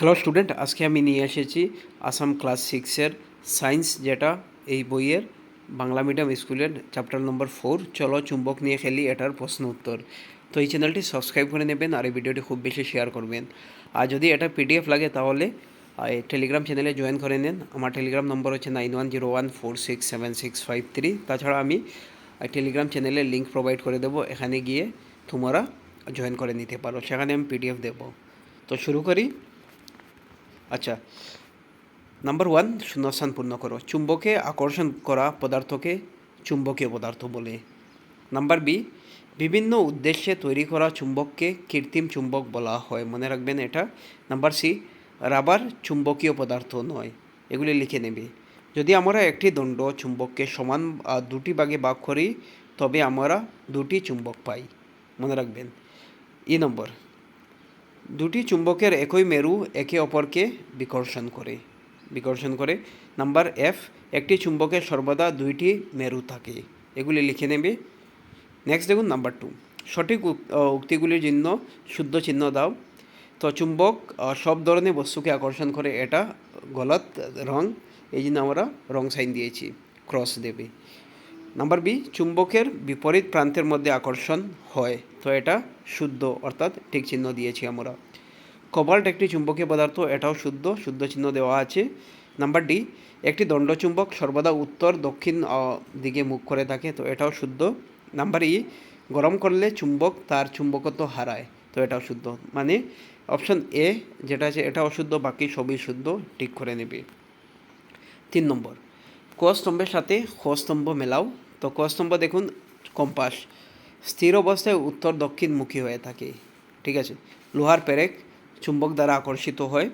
Hello student আজকে আমি নিয়ে এসেছি আসাম ক্লাস সিক্সের সায়েন্স যেটা এই বইয়ের বাংলা মিডিয়াম স্কুলের চ্যাপ্টার নম্বর ফোর চলো চুম্বক নিয়ে খেলি, এটার প্রশ্ন উত্তর। তো এই চ্যানেলটি সাবস্ক্রাইব করে নেবেন আর এই ভিডিওটি খুব বেশি শেয়ার করবেন। আর যদি এটা পিডিএফ লাগে তাহলে টেলিগ্রাম চ্যানেলে জয়েন করে নেন। আমার টেলিগ্রাম নম্বর হচ্ছে nine one zero one four six seven six five three তাছাড়া আমি টেলিগ্রাম চ্যানেলে লিঙ্ক প্রোভাইড করে দেবো। এখানে গিয়ে তোমরা জয়েন করে নিতে পারো। সেখানে আমি পিডিএফ দেবো। তো শুরু করি। আচ্ছা নাম্বার ওয়ান শূন্যস্থান পূর্ণ করো। চুম্বকে আকর্ষণ করা পদার্থকে চুম্বকীয় পদার্থ বলে। নাম্বার বি বিভিন্ন উদ্দেশ্যে তৈরি করা চুম্বককে কৃত্রিম চুম্বক বলা হয়। মনে রাখবেন এটা। নাম্বার সি রাবার চুম্বকীয় পদার্থ নয়। এগুলি লিখে নেবে। যদি আমরা একটি দণ্ড চুম্বককে সমান দুটি ভাগে ভাগ করি, তবে আমরা দুটি চুম্বক পাই। মনে রাখবেন। ই নম্বর দুটি চুম্বকের একই মেরু একে অপরকে বিকর্ষণ করে। বিকর্ষণ করে। নাম্বার এফ একটি চুম্বকের সর্বদা দুইটি মেরু থাকে। এগুলি লিখে নেবে। নেক্সট দেখুন নাম্বার টু সঠিক উক- উক্তিগুলির জন্য শুদ্ধ চিহ্ন দাও। তো চুম্বক সব ধরনের বস্তুকে আকর্ষণ করে। এটা গলত, রং, এই জন্য আমরা রং সাইন দিয়েছি। ক্রস দেবে। নাম্বার বি, চুম্বকের বিপরীত প্রান্তের মধ্যে আকর্ষণ হয়। তো এটা শুদ্ধ, অর্থাৎ ঠিক চিহ্ন দিয়েছি আমরা। কবাল্ট একটি চুম্বকীয় পদার্থ, এটাও শুদ্ধ শুদ্ধ চিহ্ন দেওয়া আছে। নাম্বার ডি, একটি দণ্ডচুম্বক সর্বদা উত্তর, দক্ষিণ দিকে মুখ করে থাকে, তো এটাও শুদ্ধ। নাম্বার ই, গরম করলে চুম্বক তার চুম্বকত্ব হারায়, তো এটাও শুদ্ধ। মানে অপশন এ, যেটা আছে এটা অশুদ্ধ বাকি সবই শুদ্ধ, ঠিক করে নেবে। তিন নম্বর ক স্তম্ভের সাথে খ মেলাও। তো ক স্তম্ভ দেখুন, কম্পাস। স্থির অবস্থায় উত্তর দক্ষিণমুখী হয়ে থাকে। ঠিক আছে? লোহার পেরেক চুম্বক দ্বারা আকর্ষিত হয়।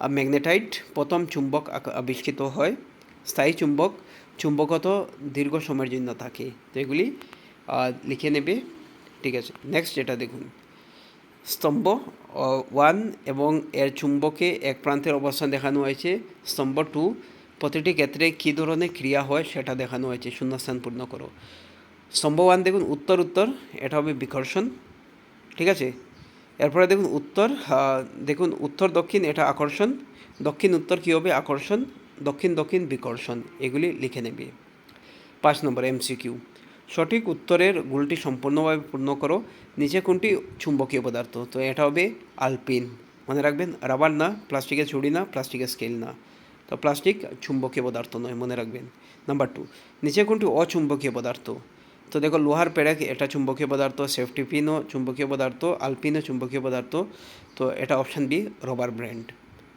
আর ম্যাগনেটাইট প্রথম চুম্বক আবিষ্কৃত হয়। স্থায়ী চুম্বক, চুম্বকত দীর্ঘ সময়ের জন্য থাকে। তো এগুলি লিখে নেবে। ঠিক আছে? নেক্সট যেটা দেখুন। স্তম্ভ ওয়ান এবং এর চুম্বকে এক প্রান্তের অবস্থান দেখানো হয়েছে। স্তম্ভ টু প্রতিটি ক্ষেত্রে কী ধরনের ক্রিয়া হয় সেটা দেখানো হয়েছে। শূন্যস্থান পূর্ণ করো। স্তম্ভ ওয়ান দেখুন উত্তর উত্তর, এটা হবে বিকর্ষণ, ঠিক আছে? এরপরে দেখুন উত্তর দেখুন উত্তর, দক্ষিণ, এটা আকর্ষণ, দক্ষিণ, উত্তর কী হবে? আকর্ষণ, দক্ষিণ দক্ষিণ, বিকর্ষণ, এগুলি লিখে নেবে। পাঁচ নম্বর, এমসিকিউ। সঠিক উত্তরের গুলটি সম্পূর্ণভাবে পূর্ণ করো, নিচে কোনটি? চুম্বকীয় পদার্থ। তো এটা হবে আলপিন। মনে রাখবেন, রাবার না, প্লাস্টিকের ছুরি না, প্লাস্টিকের স্কেল না। প্লাস্টিক চুম্বকীয় পদার্থ নয়, মনে রাখবেন। নাম্বার টু নিচে কোনটি অচুম্বকীয় পদার্থ? তো দেখো, লোহার পেড়াক, এটা চুম্বকীয় পদার্থ সেফটি পিনও চুম্বকীয় পদার্থ আলপিনও চুম্বকীয় পদার্থ। তো এটা অপশান বি রবার ব্র্যান্ড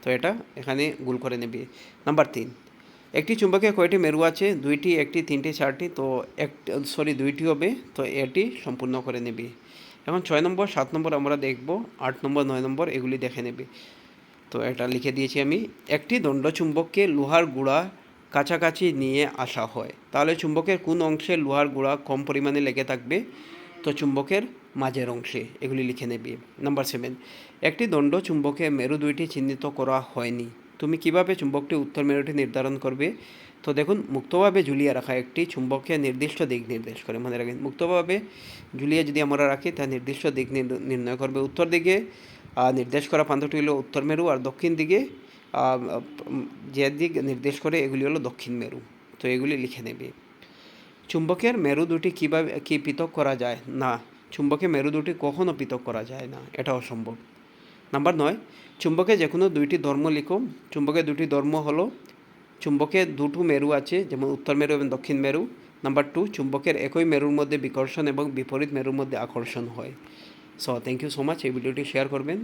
তো এটা এখানে গুল করে নেবে। নাম্বার তিন একটি চুম্বকে কয়টি মেরু আছে? দুইটি, একটি, তিনটি, চারটি। তো এক সরি দুইটি হবে। তো এটি সম্পূর্ণ করে নেবে। এখন ছয় নম্বর, সাত নম্বর আমরা দেখব, আট নম্বর, নয় নম্বর, এগুলি দেখে নেবে। তো এটা লিখে দিয়েছি আমি, একটি দণ্ড চুম্বককে লোহার গুঁড়া কাছাকাছি নিয়ে আসা হয়। তাহলে চুম্বকের কোন অংশে লোহার গুঁড়া কম পরিমাণে লেগে থাকবে? তো চুম্বকের মাঝের অংশে, এগুলি লিখে নেবে। নাম্বার সেভেন একটি দণ্ড চুম্বকে মেরু দুইটি চিহ্নিত করা হয়নি। তুমি কীভাবে চুম্বকটি উত্তর মেরুটি নির্ধারণ করবে? তো দেখুন, মুক্তভাবে ঝুলিয়ে রাখা একটি চুম্বককে নির্দিষ্ট দিক নির্দেশ করে। মনে রাখবেন, মুক্তভাবে ঝুলিয়ে যদি আমরা রাখি, তা নির্দিষ্ট দিক নির্ণয় করবে। উত্তর দিকে নির্দেশ করা প্রান্তটি হলো উত্তর মেরু আর দক্ষিণ দিকে যে দিক নির্দেশ করে এগুলি হলো দক্ষিণ মেরু। তো এগুলি লিখে নেবে। চুম্বকের মেরু দুটি কীভাবে, কি পৃথক করা যায়? না, চুম্বকের মেরু দুটি কখনও পৃথক করা যায় না, এটা অসম্ভব। নাম্বার নয়, চুম্বকে যে কোনো দুইটি ধর্ম লিখো। চুম্বকের দুটি ধর্ম হলো, চুম্বকে দুটো মেরু আছে, যেমন উত্তর মেরু এবং দক্ষিণ মেরু। নাম্বার টু চুম্বকের একই মেরুর মধ্যে বিকর্ষণ এবং বিপরীত মেরুর মধ্যে আকর্ষণ হয়। So thank you so much এই ভিডিওটি শেয়ার করবেন।